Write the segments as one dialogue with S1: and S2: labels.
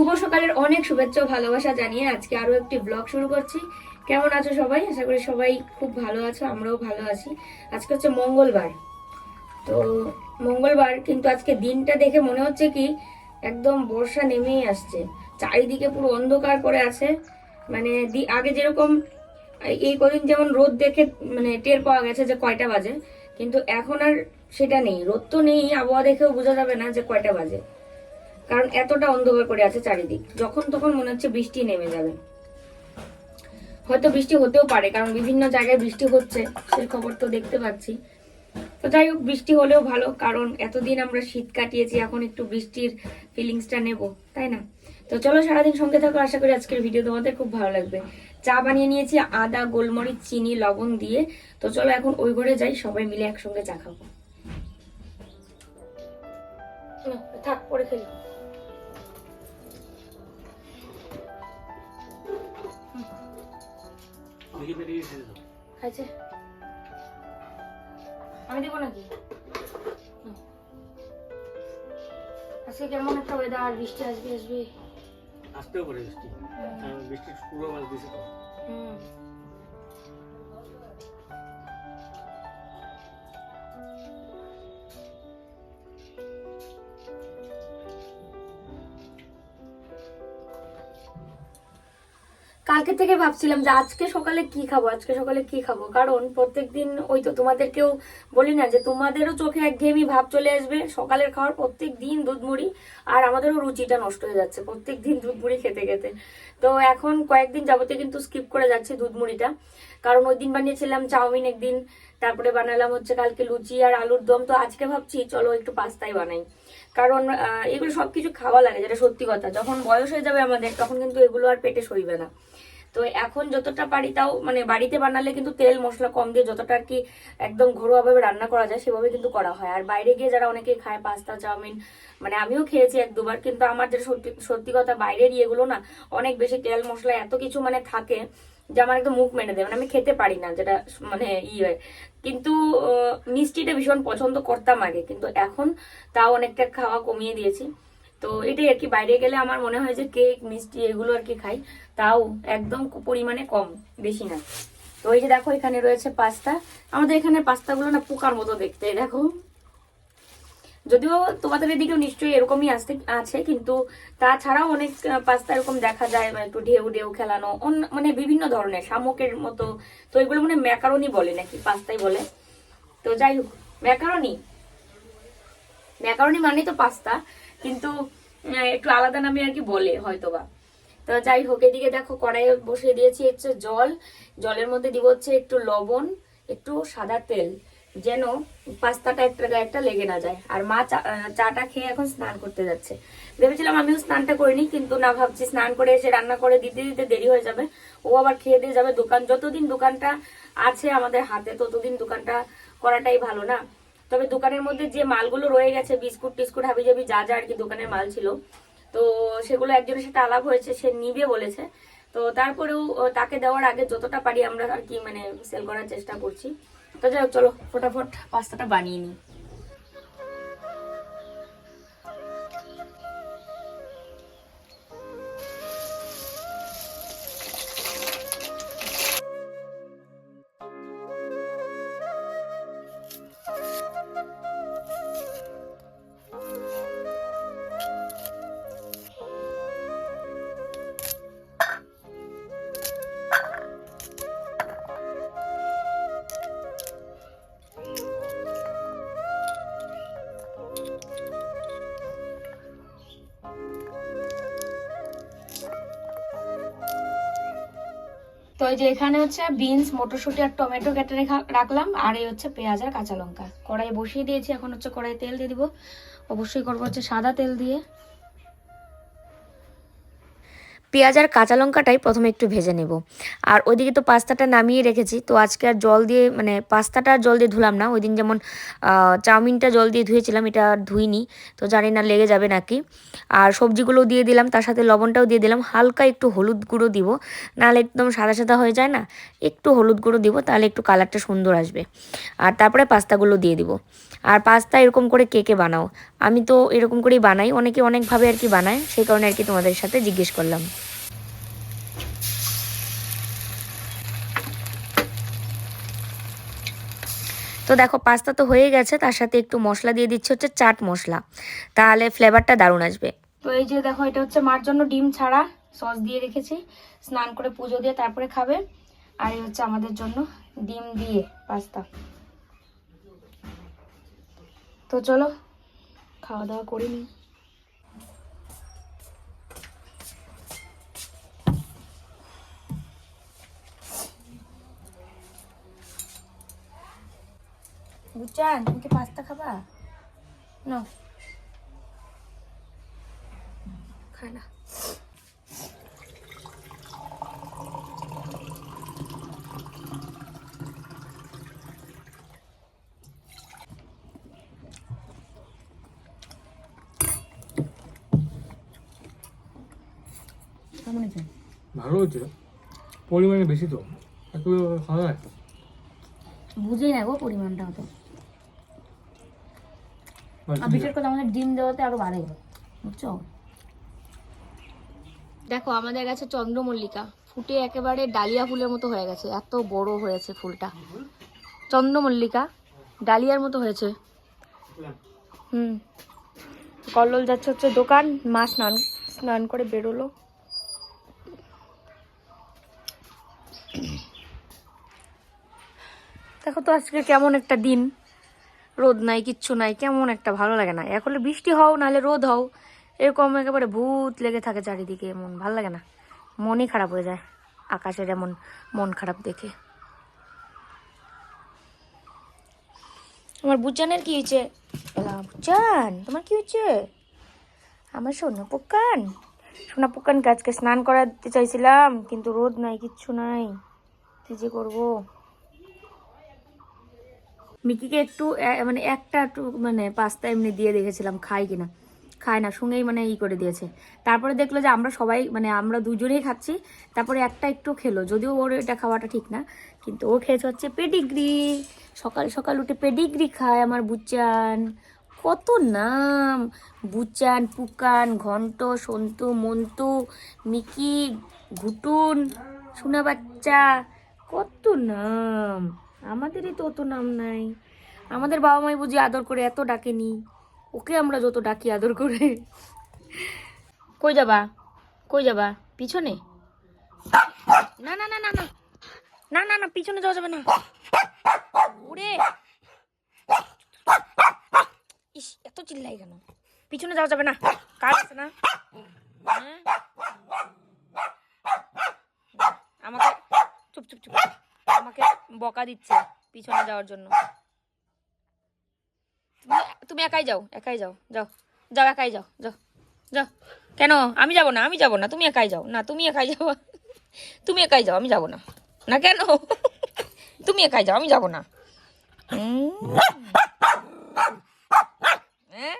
S1: শুভ সকালের অনেক শুভেচ্ছা ভালোবাসা জানিয়ে আজকে আরও একটি ব্লগ শুরু করছি। কেমন আছো সবাই? আশা করি সবাই খুব ভালো আছো, আমরাও ভালো আছি। আজকে হচ্ছে মঙ্গলবার। তো মঙ্গলবার, কিন্তু আজকে দিনটা দেখে মনে হচ্ছে কি, একদম বর্ষা নেমেই আসছে। চারিদিকে পুরো অন্ধকার করে আছে। মানে আগে যেরকম, এই কদিন যেমন রোদ দেখে মানে টের পাওয়া গেছে যে কয়টা বাজে, কিন্তু এখন আর সেটা নেই। রোদ তো নেই, আবহাওয়া দেখেও বোঝা যাবে না যে কয়টা বাজে। কারণ এতটা অন্ধকার করে আছে চারিদিক। যখন তখন মনে হচ্ছে বৃষ্টি নেমে যাবে। হয়তো বৃষ্টি হতেও পারে, কারণ বিভিন্ন জায়গায় বৃষ্টি হচ্ছে, সেই খবর তো দেখতে পাচ্ছি। তো যাই হোক, বৃষ্টি হলেও ভালো, কারণ এতদিন আমরা শীত কাটিয়েছি, এখন একটু বৃষ্টির ফিলিংসটা নেব, তাই না? তো চলো সারাদিন সঙ্গে থাকো, আশা করি আজকের ভিডিও তোমাদের খুব ভালো লাগবে। চা বানিয়ে নিয়েছি, আদা, গোলমরিচ, চিনি, লবণ দিয়ে। তো চলো এখন ওই ঘরে যাই, সবাই মিলে একসঙ্গে চা খাব। থাক, পরে খেলি।
S2: দাও
S1: খাইছে আমি দেবো নাকি? হুম। আজকে কেমন একটা ওয়েদার বৃষ্টি আসবে আসবে।
S2: আসতেও পারে বৃষ্টি। বৃষ্টি পুরো মাছ দিছে তো।
S1: হুম। কালকে থেকে ভাবছিলাম যে আজকে সকালে কি খাব, আজকে সকালে কি খাব? কারণ প্রত্যেকদিন ওই তো তোমাদেরকেও বলি না যে তোমাদেরও চোখে একঘেয়েমি ভাব চলে আসবে। সকালের খাওয়ার প্রত্যেক দিন দুধ মুড়ি আর আমাদেরও রুচিটা নষ্ট হয়ে যাচ্ছে প্রত্যেক দিন দুধ মুড়ি খেতে খেতে। তো এখন কয়েকদিন যাবতে কিন্তু স্কিপ করে যাচ্ছে দুধ মুড়িটা কারণ ওই দিন বানিয়েছিলাম চাউমিন একদিন, তারপরে বানালাম হচ্ছে কালকে লুচি আর আলুর দম। তো আজকে ভাবছি, চলো একটু পাস্তাই বানাই। কারণ এগুলো সবকিছু খাওয়া লাগে, যেটা সত্যি কথা। যখন বয়স হয়ে যাবে আমাদের, তখন কিন্তু এগুলো আর পেটে সইবে না। তো এখন যতটা পারি তাও মানে বাড়িতে বানালে কিন্তু তেল, মশলা কম দিয়ে যতটা আর কি একদম ঘরোয়াভাবে রান্না করা যায় সেভাবে কিন্তু করা হয়। আর বাইরে গিয়ে যারা অনেকে খায় পাস্তা, চাউমিন মানে আমিও খেয়েছি এক দুবার, কিন্তু আমার যেটা সত্যি সত্যি কথা বাইরের ইয়েগুলো না অনেক বেশি তেল, মশলা এত কিছু মানে থাকে যে আমার একদম মুখ মেনে দেয়। মানে আমি খেতে পারি না যেটা মানে ই হয় কিন্তু মিষ্টিটা ভীষণ পছন্দ করতাম আগে, কিন্তু এখন তাও অনেকটা খাওয়া কমিয়ে দিয়েছি। তো এটাই আর কি, বাইরে গেলে আমার মনে হয় যে কেক মিষ্টি এগুলো আর কি খাই। তাও একদম পরিমাণে কম, বেশি না। তো এই যে দেখো, এখানে রয়েছে পাস্তা। আমাদের এখানে পাস্তাগুলো না পোকার মতো দেখতে, দেখো। যদিও তোমাদের এদিকেও নিশ্চয়ই এরকমই আসতে, আছে, কিন্তু তাছাড়াও অনেক পাস্তা এরকম দেখা যায় মানে একটু ঢেউ ঢেউ খেলানো মানে বিভিন্ন ধরনের, শামুকের মতো। তো এগুলো মানে ম্যাকারনি বলে নাকি, পাস্তাই বলে। তো যাই হোক, ম্যাকারনি। ম্যাকারনি মানে তো পাস্তা। কিন্তু একটু আলাদা নামে আর কি বলে হয়তোবা। তো যাই হোক, এদিকে দেখো কড়াইয়ে বসিয়ে দিয়েছি হচ্ছে জল। জলের মধ্যে দিব হচ্ছে একটু লবণ, একটু সাদা তেল, যেন পাস্তাটা একটা গায়ে একটা লেগে না যায়। আর মা চাটা খেয়ে এখন স্নান করতে যাচ্ছে। ভেবেছিলাম আমিও স্নানটা করিনি, কিন্তু না ভাবছি স্নান করে এসে রান্না করে দিতে দিতে দেরি হয়ে যাবে। ও আবার খেয়ে দিয়ে যাবে দোকান। যতদিন দোকানটা আছে আমাদের হাতে, ততদিন দোকানটা করাটাই ভালো না। তবে দোকানের মধ্যে যে মালগুলো রয়ে গেছে, বিস্কুট টিস্কুট হাবি জাবি যা যা আর কি দোকানের মাল ছিল, তো সেগুলো একজনের সাথে আলাপ হয়েছে, সে নিবে বলেছে। তো তারপরেও তাকে দেওয়ার আগে যতটা পারি আমরা আর কি মানে সেল করার চেষ্টা করছি। তো যাই চলো, ফটাফট পাস্তাটা বানিয়ে নিই। এই যে এখানে হচ্ছে বিনস, মটরশুঁটি আর টমেটো কেটে রেখা- রাখলাম। আর এই হচ্ছে পেঁয়াজ আর কাঁচা লঙ্কা। কড়াই বসিয়ে দিয়েছি, এখন হচ্ছে কড়াই তেল দিয়ে দিব। অবশ্যই করব হচ্ছে সাদা তেল দিয়ে। পেঁয়াজ আর কাঁচা লঙ্কাটাই প্রথমে একটু ভেজে নেব। আর ওইদিকে তো পাস্তাটা নামিয়ে রেখেছি, তো আজকে আর জল দিয়ে মানে পাস্তাটা জল দিয়ে ধুলাম না ওই দিন যেমন চাউমিনটা জল দিয়ে ধুয়েছিলাম, এটা আর ধুইনি, তো জানি না লেগে যাবে নাকি। আর সবজিগুলো দিয়ে দিলাম, তার সাথে লবণটাও দিয়ে দিলাম, হালকা একটু হলুদ গুঁড়ো দিব, নাহলে একদম সাদা সাদা হয়ে যায় না, একটু হলুদ গুঁড়ো দিব, তাহলে একটু কালারটা সুন্দর আসবে। আর তারপরে পাস্তাগুলো দিয়ে দিব। আর পাস্তা এরকম করে কে কে বানাও? আমি তো এরকম করেই বানাই, অনেকে অনেকভাবে আর কি বানায়, সেই কারণে আর কি তোমাদের সাথে জিজ্ঞেস করলাম। তো দেখো, পাস্তা তো হয়ে গেছে, তার সাথে একটু মশলা দিয়ে দিচ্ছি হচ্ছে চাট মশলা। তাহলে ফ্লেভারটা দারুণ আসবে। তো এই যে দেখো, এটা হচ্ছে মার জন্য ডিম ছাড়া, সস দিয়ে রেখেছি। স্নান করে পুজো দিয়ে তারপরে খাবে। আর এই হচ্ছে আমাদের জন্য ডিম দিয়ে পাস্তা। তো চলো খাওয়া দাওয়া করে নিই। বুচান তুমি কি পাস্তা খাবা? না। খায় না কেমন আছে
S2: ভালো হচ্ছে পরিমাণে বেশি তো। একটু খাওয়া যায়
S1: বুঝেই না গো পরিমাণটা হতো আর বিশেষ করে আমাদের ডিম দেওয়াতে আরও বাড়ে বুঝছ? দেখো আমাদের গাছে চন্দ্রমল্লিকা ফুটে একেবারে ডালিয়া ফুলের মতো হয়ে গেছে। এত বড় হয়েছে ফুলটা। চন্দ্রমল্লিকা ডালিয়ার মতো হয়েছে। হুম। কল্লোল যাচ্ছে হচ্ছে দোকান। মা স্নান স্নান করে বেরোলো। দেখো তো আজকে কেমন একটা দিন। রোদ নাই, কিচ্ছু নাই, কেমন একটা ভালো লাগে না। এখন বৃষ্টি হও, নাহলে রোদ হও। এরকম একেবারে ভূত লেগে থাকে চারিদিকে এমন ভালো লাগে না। মনই খারাপ হয়ে যায় আকাশের এমন মন খারাপ দেখে। আমার বুচানের কি হয়েছে? বুচান, তোমার কি হয়েছে? আমার সোনা পোকান। সোনা পোকানকে আজকে স্নান করাতে চাইছিলাম, কিন্তু রোদ নাই, কিচ্ছু নাই। কি যে করব? মিকিকে একটু মানে একটা মানে পাস্তা এমনি দিয়ে দেখেছিলাম খাই কিনা। খায় না, শুনেই মানে ই করে দিয়েছে। তারপরে দেখল যে আমরা সবাই মানে আমরা দুজনেই খাচ্ছি, তারপরে একটা একটু খেলো। যদিও ওর এটা খাওয়াটা ঠিক না, কিন্তু ও খেয়েছে হচ্ছে পেডিগ্রি। সকাল সকাল উঠে পেডিগ্রি খায় আমার বুচান কত নাম! বুচান পুকান, ঘন্ট, সন্তু, মন্তু, মিকি, ঘুটুন সোনা বাচ্চা কত নাম! আমাদেরই তো অত নাম নাই। আমাদের বাবা মাই বুঝি আদর করে এত ডাকেনি। ওকে আমরা যত ডাকি আদর করে। কই যাবা? কই যাবা? পিছনে? না না না না না। না না না, পিছনে যাওয়া যাবে না। ওরে ইস, এত চিল্লাই কেন? পিছনে যাওয়া যাবে না। কার আছে না? হ্যাঁ? আমাকে চুপ চুপ চুপ। আমাকে বকা দিচ্ছে পিছনে যাওয়ার জন্য। তুমি একাই যাও একাই যাও যাও যাও, একাই যাও যাও যাও। কেন? আমি যাব না, আমি যাব না, তুমি একাই যাও। না, তুমি একাই যাও, তুমি একাই যাও, আমি যাব না। না কেন? তুমি একাই যাও, আমি যাব না। হ্যাঁ?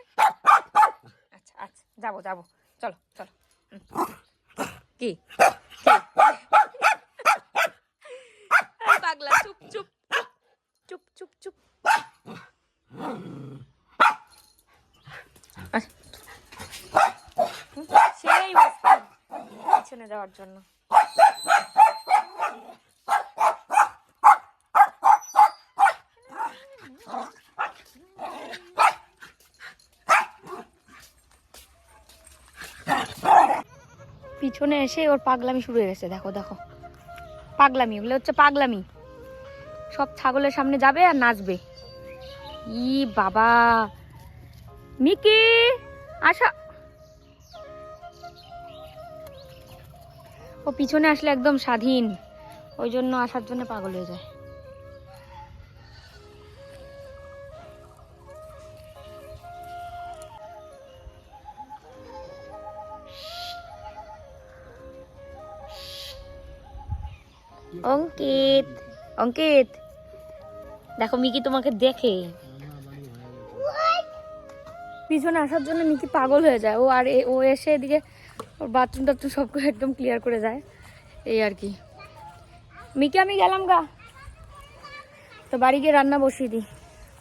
S1: আচ্ছা আচ্ছা যাব যাব। চলো চলো। কি? পাগলা চুপ চুপ চুপ চুপ চুপ। সেই পিছনে যাওয়ার জন্য। পিছনে এসে ওর পাগলামি শুরু হয়ে গেছে, দেখো দেখো। পাগলামি ওগুলো হচ্ছে পাগলামি। সব ছাগলের সামনে যাবে আর নাচবে। ই বাবা। মিকি, আসা। ও পিছনে আসলে একদম স্বাধীন। ওই জন্য আসার জন্য পাগল হয়ে যায়। অঙ্কিত অঙ্কিত। দেখো, মিকি তোমাকে দেখে। পিছনে আসার জন্য মিকি পাগল হয়ে যায়। ও আর ও এসে এদিকে ওর বাথরুম টাথরুম সব একদম ক্লিয়ার করে যায়। এই আর কি। মিকি, আমি গেলাম গা। তো বাড়ি গিয়ে রান্না বসিয়ে দিই।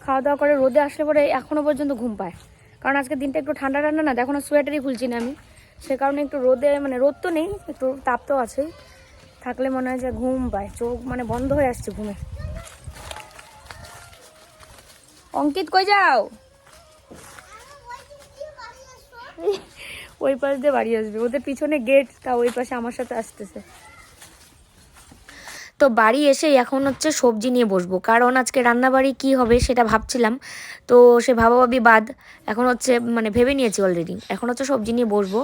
S1: খাওয়া দাওয়া করে রোদে আসলে পরে এখনও পর্যন্ত ঘুম পায়। কারণ আজকে দিনটা একটু ঠান্ডা ঠান্ডা না, দেখো না সোয়েটারই খুলছি না আমি। সে কারণে একটু রোদে মানে রোদ তো নেই, একটু তাপ তো আছেই। থাকলে মনে হয় যে ঘুম পায়, চোখ মানে বন্ধ হয়ে আসছে ঘুমে। অঙ্কিত কই যাও? ওই পাশ দিয়ে বাড়ি আসবে। ওদের পিছনে গেট তা ওই পাশে আমার সাথে আসতেছে। তো বাড়ি এসে এখন হচ্ছে সবজি নিয়ে বসবো। কারণ আজকে রান্নাবাড়ি কি হবে সেটা ভাবছিলাম। তো সে ভাবাভাবি বাদ এখন হচ্ছে মানে ভেবে নিয়েছি অলরেডি এখন হচ্ছে সবজি নিয়ে বসবো।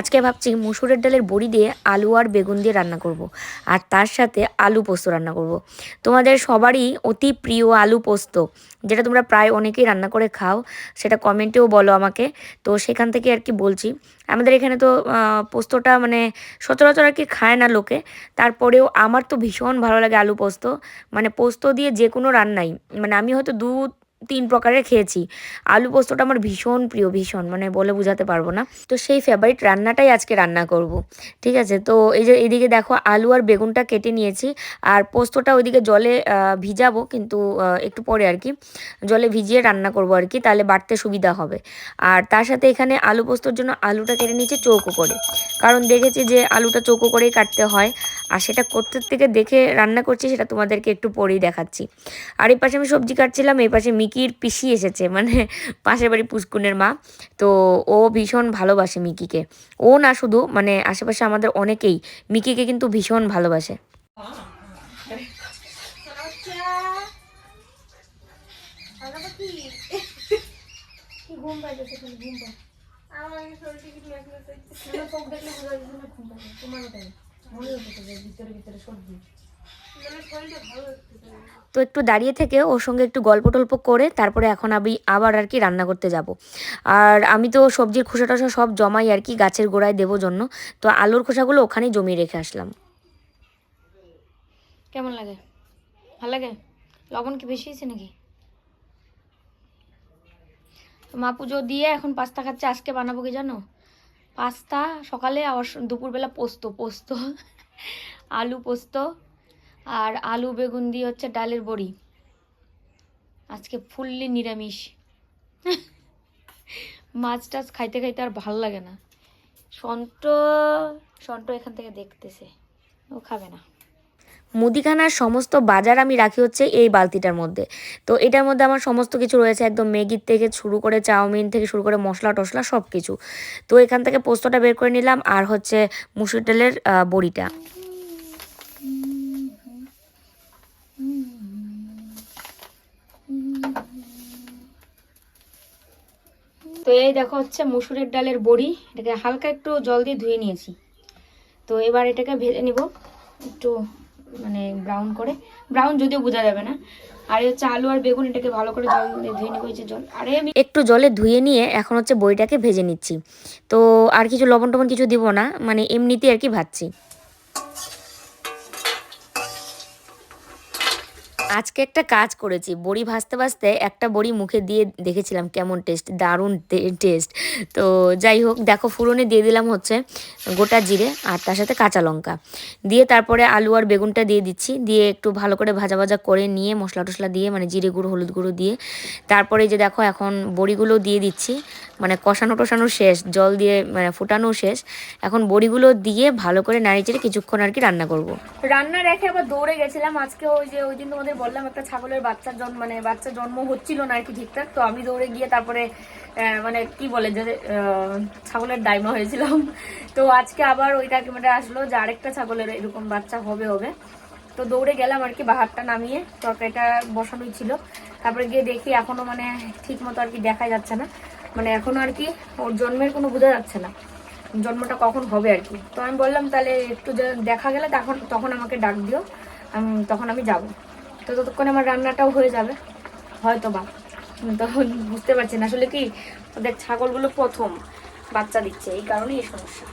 S1: আজকে ভাবছি মুসুরের ডালের বড়ি দিয়ে আলু আর বেগুন দিয়ে রান্না করব। আর তার সাথে আলু পোস্ত রান্না করব। তোমাদের সবারই অতি প্রিয় আলু পোস্ত, যেটা তোমরা প্রায় অনেকেই রান্না করে খাও, সেটা কমেন্টেও বলো আমাকে। তো সেখান থেকে আর কি বলছি আমাদের এখানে তো পোস্তটা মানে সচরাচর আর কি খায় না লোকে। তারপরেও আমার তো ভীষণ ভালো লাগে আলু পোস্ত। মানে পোস্ত দিয়ে যে কোনো রান্নাই। মানে আমি হয়তো দু তিন প্রকারের খেয়েছি। আলু পোস্তটা আমার ভীষণ প্রিয়, ভীষণ মানে বলে বোঝাতে পারব না। তো সেই ফেভারিট রান্নাটাই আজকে রান্না করব, ঠিক আছে? তো এই যে এদিকে দেখো আলু আর বেগুনটা কেটে নিয়েছি, আর পোস্তটা ওইদিকে জলে ভিজাবো, কিন্তু একটু পরে আর কি, জলে ভিজিয়ে রান্না করব আর কি, তাহলে বাড়তে সুবিধা হবে। আর তার সাথে এখানে আলু পোস্তর জন্য আলুটা কেটে নিয়েছি চৌকো করে, কারণ দেখেছি যে আলুটা চৌকো করেই কাটতে হয়, আর সেটা করতে থেকে দেখে রান্না করছি, সেটা তোমাদেরকে একটু পরেই দেখাচ্ছি। আর এই পাশে আমি সবজি কাটছিলাম এই পাশে মিকির পিসি এসেছে মানে পাশের বাড়ি পুষ্কুনের মা। তো ও ভীষণ ভালোবাসে মিকিকে। ও না শুধু মানে আশেপাশে আমাদের অনেকেই মিকিকে কিন্তু ভীষণ ভালোবাসে। ঘুম পাইতেছে ঘুম পাই
S3: আমার শরীরটা কি ম্যাগনেট হচ্ছে?
S1: চোখ দেখলে বোঝা যাচ্ছে না ঘুম মনে হচ্ছে যে ভিতরে ভিতরে সর্দি। তো একটু দাঁড়িয়ে থেকে ওর সঙ্গে একটু গল্প টল্প করে তারপরে এখন আমি আবার আর কি রান্না করতে যাব। আর আমি তো সবজির খোসা টোসা সব জমাই আর কি গাছের গোড়ায় দেবো জন্য। তো আলুর খোসাগুলো ওখানেই জমিয়ে রেখে আসলাম। কেমন লাগে? ভালো লাগে? লবণ কি বেশি হয়েছে নাকি? মা পুজো দিয়ে এখন পাস্তা খাচ্ছে, আজকে বানাবো কি জানো? পাস্তা সকালে, আবার দুপুরবেলা পোস্ত পোস্ত, আলু পোস্ত আর আলু, বেগুন দিয়ে হচ্ছে ডালের বড়ি। আজকে ফুললি নিরামিষ। মাছ টাছ খাইতে খাইতে আর ভালো লাগে না। সন্ত সন্ট এখান থেকে দেখতেছে। ও খাবে না। মুদিখানার সমস্ত বাজার আমি রাখি হচ্ছে এই বালতিটার মধ্যে। তো এটার মধ্যে আমার সমস্ত কিছু রয়েছে, একদম ম্যাগির থেকে শুরু করে চাউমিন থেকে শুরু করে মশলা টশলা সব কিছু তো এখান থেকে পোস্তটা বের করে নিলাম আর হচ্ছে মুসুর ডালের বড়িটা। তো এই দেখো হচ্ছে মুসুরের ডালের বড়ি। এটাকে হালকা একটু জল দিয়ে ধুয়ে নিয়েছি। তো এবার এটাকে ভেজে নিব একটু মানে ব্রাউন করে। ব্রাউন যদিও বোঝা যাবে না। আর হচ্ছে আলু আর বেগুন এটাকে ভালো করে জল ধুয়ে নেব যে জল। আরে আমি একটু জলে ধুয়ে নিয়ে এখন হচ্ছে বড়িটাকে ভেজে নিচ্ছি। তো আর কিছু লবণ টবণ কিছু দিব না মানে এমনিতেই আর কি ভাজছি। আজকে একটা কাজ করেছি। বড়ি ভাজতে ভাজতে একটা বড়ি মুখে দিয়ে দেখেছিলাম কেমন টেস্ট দারুণ টেস্ট তো যাই হোক, দেখো ফুরনে দিয়ে দিলাম হচ্ছে গোটা জিরে আর তার সাথে কাঁচা লঙ্কা। দিয়ে তারপরে আলু আর বেগুনটা দিয়ে দিচ্ছি। দিয়ে একটু ভালো করে ভাজা ভাজা করে নিয়ে মশলা টশলা দিয়ে মানে জিরে গুঁড়ো, হলুদ গুঁড়ো দিয়ে তারপরে যে দেখো এখন বড়িগুলো দিয়ে দিচ্ছি। মানে কষানো টষানো শেষ, জল দিয়ে মানে ফুটানো শেষ। এখন বড়িগুলো দিয়ে ভালো করে নাড়ি চেড়ে কিছুক্ষণ আর কি রান্না করব। রান্না রেখে আবার দৌড়ে গেছিলাম। আজকে ওই যে ওই দিন তোমাদের বললাম, একটা ছাগলের বাচ্চার জন্ম মানে বাচ্চা জন্ম হচ্ছিল না আর কি ঠিকঠাক। তো আমি দৌড়ে গিয়ে তারপরে মানে কি বলে যে ছাগলের ডাইমা হয়েছিলাম। তো আজকে আবার ওই কাকিমাটা আসলো যে আরেকটা ছাগলের এরকম বাচ্চা হবে হবে। তো দৌড়ে গেলাম আর কি বাহারটা নামিয়ে, তরকারিটা বসানোই ছিল। তারপরে গিয়ে দেখি এখনও মানে ঠিক মতো আর কি দেখা যাচ্ছে না। মানে এখনও আর কি ওর জন্মের কোনো বোঝা যাচ্ছে না। জন্মটা কখন হবে আর কি। তো আমি বললাম, তাহলে একটু দেখা গেলে তখন তখন আমাকে ডাক দিও। তখন আমি যাব। তো ততক্ষণ আমার রান্নাটাও হয়ে যাবে হয়তো বা তখন বুঝতে পারছি না আসলে কি ওদের ছাগলগুলো প্রথম বাচ্চা দিচ্ছে এই কারণেই এই সমস্যা।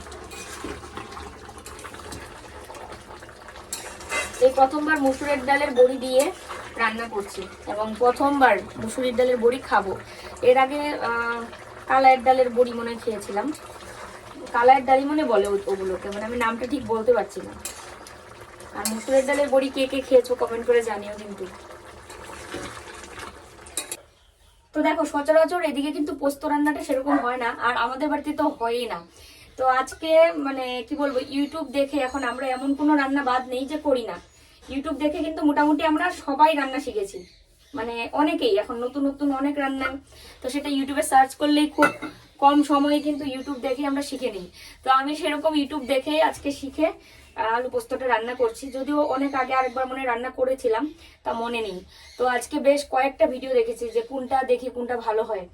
S1: এই প্রথমবার মুসুরের ডালের বড়ি দিয়ে রান্না করছি এবং প্রথমবার মুসুরির ডালের বড়ি খাব। এর আগে আহ, কালাইয়ের ডালের বড়ি মনে খেয়েছিলাম। কালাইয়ের ডালই মনে বলে ওগুলোকে মানে আমি নামটা ঠিক বলতে পারছি না। আর মুসুরের ডালের বড়ি কে কে খেয়েছো কমেন্ট করে জানিও কিন্তু। তো দেখো, সচরাচর এদিকে কিন্তু পোস্ত রান্নাটা সেরকম হয় না, আর আমাদের বাড়িতে তো হয়ই না। তো আজকে মানে কি বলব ইউটিউব দেখে এখন আমরা এমন কোনো রান্না বাদ নেই যে করি না। ইউটিউব দেখে কিন্তু মোটামুটি আমরা সবাই রান্না শিখেছি। মানে অনেকেই, এখন নতুন নতুন অনেক রান্না। তো সেটা ইউটিউবে সার্চ করলেই খুব কম সময়ে কিন্তু ইউটিউব দেখে আমরা শিখে নিই। তো আমি সেরকম ইউটিউব দেখে আজকে শিখে আলু পোস্তটা রান্না করছি। যদিও অনেক আগে আরেকবার মনে রান্না করেছিলাম, তা মনে নেই। তো আজকে বেশ কয়েকটা ভিডিও দেখেছি যে কোনটা দেখি, কোনটা ভালো হয়।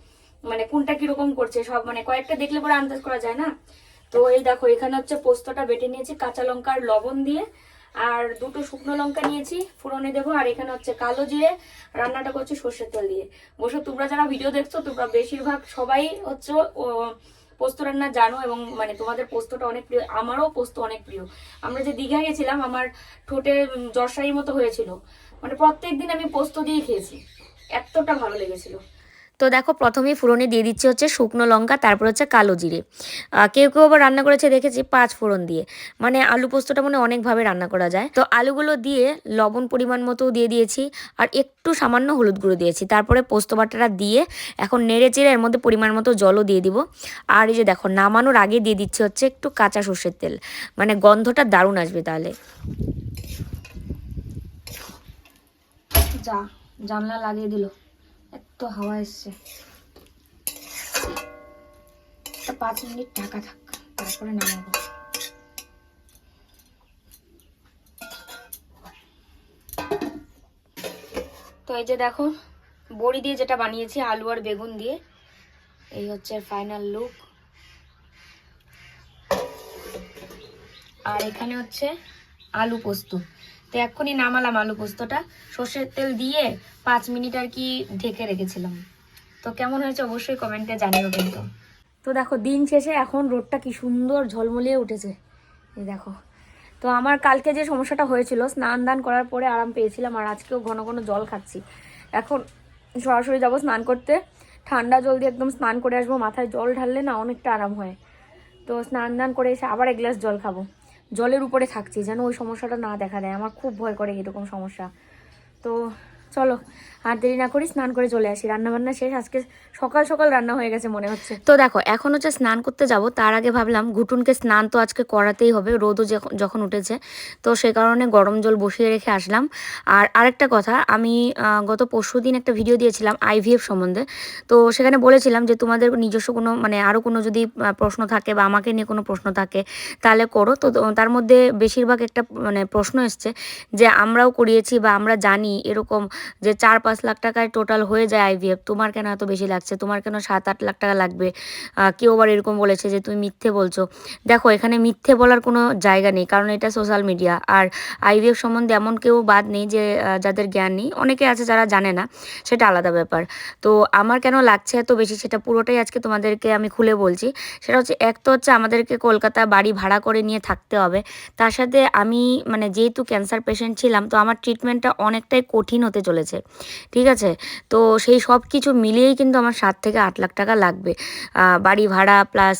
S1: মানে কোনটা কীরকম করছে, সব মানে কয়েকটা দেখলে পরে আন্দাজ করা যায় না? তো এই দেখো, এখানে হচ্ছে পোস্তটা বেটে নিয়েছি, কাঁচা লঙ্কার লবণ দিয়ে। আর দুটো শুকনো লঙ্কা নিয়েছি, ফোড়নে দেবো। আর এখানে হচ্ছে কালো জিরে, রান্নাটা করছি সর্ষের তেল দিয়ে। অবশ্য তোমরা যারা ভিডিও দেখছ, তোমরা বেশিরভাগ সবাই হচ্ছে পোস্ত রান্না জানো এবং মানে তোমাদের পোস্তটা অনেক প্রিয়, আমারও পোস্ত অনেক প্রিয়। আমরা যে দীঘা গেছিলাম, আমার ঠোঁটে জর্সারির মতো হয়েছিল। মানে প্রত্যেক দিন আমি পোস্ত দিয়ে খেয়েছি। এতটা ভালো লেগেছিল।
S4: তো দেখো প্রথমেই ফোড়নে দিয়ে দিচ্ছি হচ্ছে শুকনো লঙ্কা, তারপর হচ্ছে কালো জিরে। কেউ কেউ আবার রান্না করেছে, দেখেছি পাঁচ ফোড়ন দিয়ে। মানে আলু পোস্তটা মানে অনেকভাবে রান্না করা যায়। তো আলুগুলো দিয়ে লবণ পরিমাণ মতো দিয়ে দিয়েছি, আর একটু সামান্য হলুদ গুঁড়ো দিয়েছি। তারপরে পোস্ত বাটাটা দিয়ে এখন নেড়ে চেড়ে এর মধ্যে পরিমাণ মতো জলও দিয়ে দিব। আর এই যে দেখো, নামানোর আগে দিয়ে দিচ্ছি হচ্ছে একটু কাঁচা সর্ষের তেল। মানে গন্ধটা দারুণ আসবে তাহলে।
S1: যা, জানলা লাগিয়ে দিল। এত হাওয়া এসছে। পাঁচ মিনিট ঢাকা থাক, তারপরে নামাবো। তো এই যে দেখো, বড়ি দিয়ে যেটা বানিয়েছি, আলু আর বেগুন দিয়ে, এই হচ্ছে ফাইনাল লুক আর এখানে হচ্ছে আলু পোস্ত। তো এক্ষুনি নামালাম আলু পোস্তটা। সর্ষের তেল দিয়ে পাঁচ মিনিট আর কি ঢেকে রেখেছিলাম। তো কেমন হয়েছে অবশ্যই কমেন্টে জানিও কিন্তু। তো দেখো, দিন শেষে এখন রোদটা কি সুন্দর ঝলমলিয়ে উঠেছে। এই দেখো। তো আমার কালকে যে সমস্যাটা হয়েছিল, স্নান দান করার পরে আরাম পেয়েছিলাম আর আজকেও ঘন ঘন জল খাচ্ছি। এখন সরাসরি যাব স্নান করতে। ঠান্ডা জল দিয়ে একদম স্নান করে আসব, মাথায় জল ঢাললে না অনেকটা আরাম হয়। তো স্নান দান করে এসে আবার এক গ্লাস জল খাব। জলের উপরে থাকছে, যেন ওই সমস্যাটা না দেখা দেয়। আমার খুব ভয় করে এরকম সমস্যা। তো চলো, আর দেরি না করি স্নান করে চলে আসি। রান্না বান্না শেষ, আজকে সকাল সকাল রান্না হয়ে গেছে মনে হচ্ছে।
S4: তো দেখো, এখন হচ্ছে স্নান করতে যাব, তার আগে ভাবলাম ঘুটুনকে স্নান তো আজকে করাতেই হবে, রোদও যখন- উঠেছে। তো সে কারণে গরম জল বসিয়ে রেখে আসলাম। আর আরেকটা কথা, আমি গত পরশু দিন একটা ভিডিও দিয়েছিলাম আইভিএফ সম্বন্ধে। তো সেখানে বলেছিলাম যে, তোমাদের নিজস্ব কোনো মানে আরও কোনো যদি প্রশ্ন থাকে বা আমাকে নিয়ে কোনো প্রশ্ন থাকে, তাহলে করো। তো তার মধ্যে বেশিরভাগ একটা মানে প্রশ্ন এসছে যে, আমরাও করিয়েছি বা আমরা জানি এরকম যে চার পাঁচ লাখ টাকায় টোটাল হয়ে যায় আইভিএফ তোমার কেন এত বেশি লাগছে? তোমার কেন সাত আট লাখ টাকা লাগবে? কেউ আবার এরকম বলেছে যে তুমি মিথ্যে বলছো। দেখো, এখানে মিথ্যে বলার কোনো জায়গা নেই, কারণ এটা সোশ্যাল মিডিয়া আর আইভিএফ সম্বন্ধে এমন কেউ বাদ নেই যে যাদের জ্ঞান নেই। অনেকে আছে যারা জানে না, সেটা আলাদা ব্যাপার। তো আমার কেন লাগছে এত বেশি সেটা পুরোটাই আজকে তোমাদেরকে আমি খুলে বলছি। সেটা হচ্ছে, এক তো হচ্ছে আমাদেরকে কলকাতা বাড়ি ভাড়া করে নিয়ে থাকতে হবে। তার সাথে আমি মানে যেহেতু ক্যান্সার পেশেন্ট ছিলাম, তো আমার ট্রিটমেন্টটা অনেকটাই কঠিন হতে চলেছে। ঠিক আছে? তো সেই সব কিছু মিলিয়েই কিন্তু আমার সাত থেকে আট লাখ টাকা লাগবে। বাড়ি ভাড়া প্লাস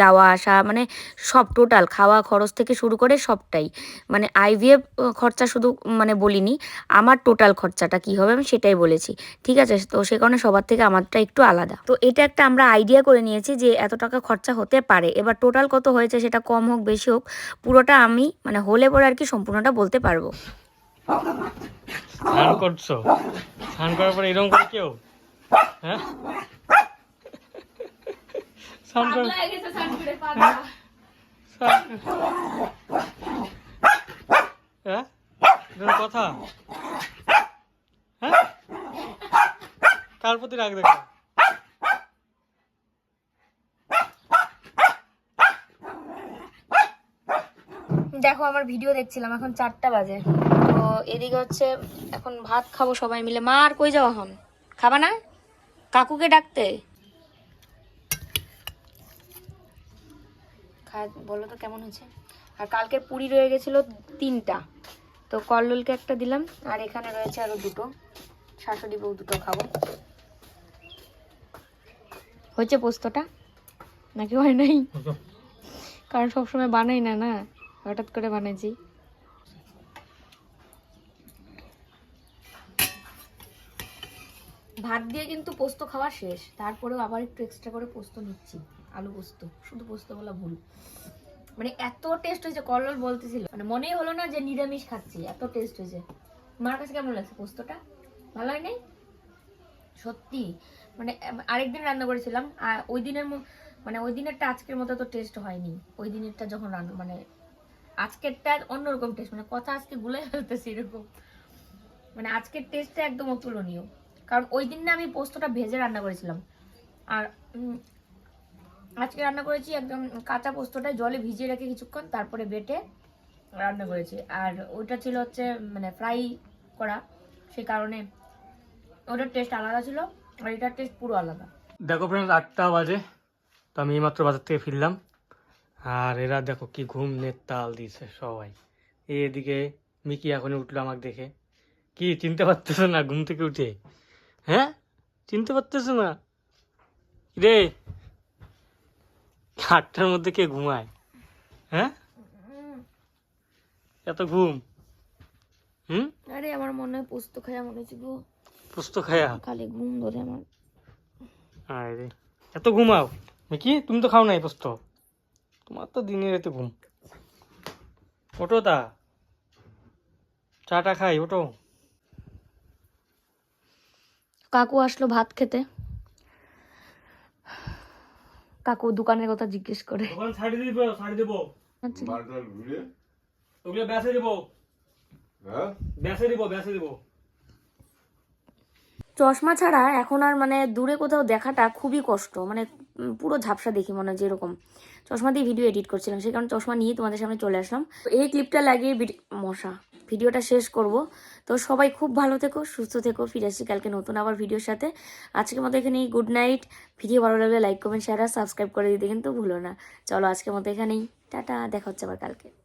S4: যাওয়া আসা মানে সব টোটাল খাওয়া খরচ থেকে শুরু করে সবটাই। মানে আইভিএফ খরচা শুধু মানে বলিনি, আমার টোটাল খরচাটা কি হবে আমি সেটাই বলেছি। ঠিক আছে? তো সে কারণে সবার থেকে আমারটা একটু আলাদা। তো এটা একটা আমরা আইডিয়া করে নিয়েছি যে এত টাকা খরচা হতে পারে। এবার টোটাল কত হয়েছে সেটা কম হোক, বেশি হোক, পুরোটা আমি মানে হলে পরে আর কি সম্পূর্ণটা বলতে পারব।
S2: স্নান করছ? স্নান করার পরে এরকম করে কেউ? হ্যাঁ? স্নান কর হ্যাঁ কথা? হ্যাঁ? কার প্রতি রাগ দেখো?
S1: দেখো আমার ভিডিও দেখছিলাম এখন চারটা বাজে। এদিকে হচ্ছে এখন ভাত খাব সবাই মিলে। মা আর কই যাওয়া এখন? খাবা না? কাকুকে ডাকতে? খা বলো তো কেমন হয়েছে? আর কালকে পুরি রয়ে গেছিল তিনটা। তো কল্লোলকে একটা দিলাম আর এখানে রয়েছে আরও দুটো। শাশুড়ি বউ দুটো খাব। হয়েছে পোস্তটা? নাকি হয় নাই? কারণ সবসময় বানাই না না? হঠাৎ করে বানাইছি। ভাত দিয়ে কিন্তু পোস্ত খাওয়া শেষ। তারপরেও আবার একটু এক্সট্রা করে পোস্ত নিচ্ছি, আলু পোস্ত। শুধু পোস্ত বলা ভুল। মানে এত টেস্ট হয়েছে, কল্লোল বলতেছিল। মানে মনেই হলো না যে নিরামিষ খাচ্ছি, এত টেস্ট হয়েছে। মার কাছে কেমন লাগছে পোস্তটা? ভালো হয় নাই সত্যি। মানে আরেকদিন রান্না করেছিলাম, আর ওই দিনের মানে ওই দিনেরটা আজকের মতো তো টেস্ট হয়নি। ওই দিনেরটা যখন রান্না মানে আজকেরটা অন্যরকম টেস্ট মানে কথা আজকে গুলে ফেলতেছি এরকম। মানে আজকের টেস্টটা একদম অতুলনীয়। কারণ ওই দিন না আমি পোস্তটা ভেজে রান্না করেছিলাম। আর আজকে রান্না করেছি একদম কাঁচা পোস্তটা জলে ভিজিয়ে রেখে কিছুক্ষণ তারপরে বেটে রান্না করেছি। আর ওইটা ছিল হচ্ছে মানে ফ্রাই করা। সেই কারণে ওটার টেস্ট আলাদা ছিল আর এটার টেস্ট পুরো আলাদা।
S2: দেখো ফ্রেন্ডস আটটা বাজে, তো আমি এইমাত্র বাজার থেকে ফিরলাম। আর এরা দেখো কি ঘুম তাল দিয়েছে সবাই। এদিকে মিকি এখনই উঠল আমাকে দেখে। কি, চিনতে পারতেছো না ঘুম থেকে উঠে? হ্যাঁ? চিনতে পারতেছো না? রে আটটার মধ্যে কে ঘুমায়? হ্যাঁ? এত ঘুম। হুম?
S1: আরে আমার মনে হয় পোস্ত খাওয়া মনে হচ্ছে গো।
S2: পুস্ত খায়া?
S1: খালি ঘুম ধরে আমার।
S2: আরে এত ঘুমাও। মিকি তুমি তো খাও নাই পোস্ত। তোমার তো দিনে রাতে ঘুম। ওটো তা। চাটা খাই ওটো
S1: কাকু আসলো ভাত খেতে। কাকু দোকানের কথা জিজ্ঞেস করে।
S2: দোকান ছাড়ি দিব ছাড়ি দেবো।
S1: আচ্ছা।
S5: ঘুরে?
S2: ওগুলো দিব।
S5: হ্যাঁ?
S2: দিব দিব।
S1: চশমা ছাড়া এখন আর মানে দূরে কোথাও দেখাটা খুবই কষ্ট। মানে পুরো ঝাপসা দেখি মনে হয় যেরকম। চশমা দিয়ে ভিডিও এডিট করছিলাম সেই কারণে চশমা নিয়ে তোমাদের সামনে চলে আসলাম। এই ক্লিপটা লাগিয়ে মশা। ভিডিওটা শেষ করব। তো সবাই খুব ভালো থেকো, সুস্থ থেকো, ফিরে আসি কালকে নতুন আবার ভিডিওর সাথে। আজকের মতো এখানেই গুড নাইট। ভিডিও ভালো লাগলে লাইক, কমেন্ট শেয়ার আর সাবস্ক্রাইব করে দিতে কিন্তু ভুলো না। চলো আজকের মতো এখানেই। টাটা, দেখা হচ্ছে আবার কালকে।